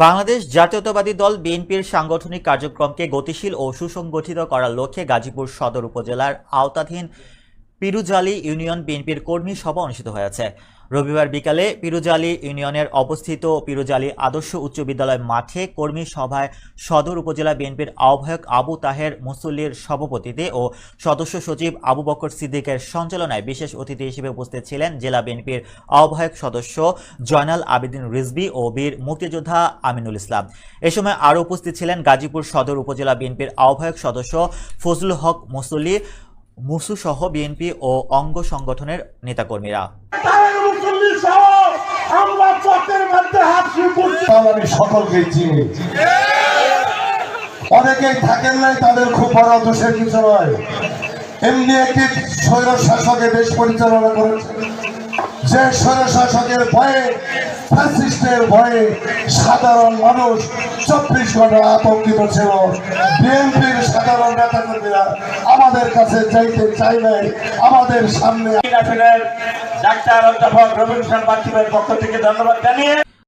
বাংলাদেশ জাতীয়তাবাদী দল বিএনপির সাংগঠনিক কার্যক্রমকে গতিশীল ও সুসংগঠিত করার লক্ষ্যে গাজীপুর সদর উপজেলার আওতাধীন পিরুজালি ইউনিয়ন বিএনপির কর্মী সভা অনুষ্ঠিত হয়েছে। রবিবার বিকালে পিরুজালি ইউনিয়নের অবস্থিত পিরুজালি আদর্শ উচ্চ বিদ্যালয় মাঠে কর্মী সভায় সদর উপজেলা বিএনপির আহ্বায়ক আবু তাহের মুসল্লির সভাপতিতে ও সদস্য সচিব আবু বকর সিদ্দিকের সঞ্চালনায় বিশেষ অতিথি হিসেবে উপস্থিত ছিলেন জেলা বিএনপির আহ্বায়ক সদস্য জয়নাল আবেদিন রিজবি ও বীর মুক্তিযোদ্ধা আমিনুল ইসলাম। এ সময় আরও উপস্থিত ছিলেন গাজীপুর সদর উপজেলা বিএনপির আহ্বায়ক সদস্য ফজলুল হক মুসল্লি মুসু সহ বিএনপি ও অঙ্গ সংগঠনের নেতাকর্মীরা। সকলকে চিনি। অনেকেই থাকেন নাই, তাদের খুব বড় দোষের কিছু নয়। এমনি একটি স্বৈর শাসকে দেশ পরিচালনা করেছে যে স্বৈরশাসকের ভয়ে ফ্যাসিস্টের ভয়ে সাধারণ মানুষ চব্বিশ ঘণ্টা আতঙ্কিত ছিল। বিএনপির সাধারণ নেতাকর্মীরা আমাদের কাছে চাইতে চাই নাই আমাদের সামনে। ডাক্তার অধ্যাপক রবীন্দ্রনাথ পার্থিবের পক্ষ থেকে ধন্যবাদ জানিয়ে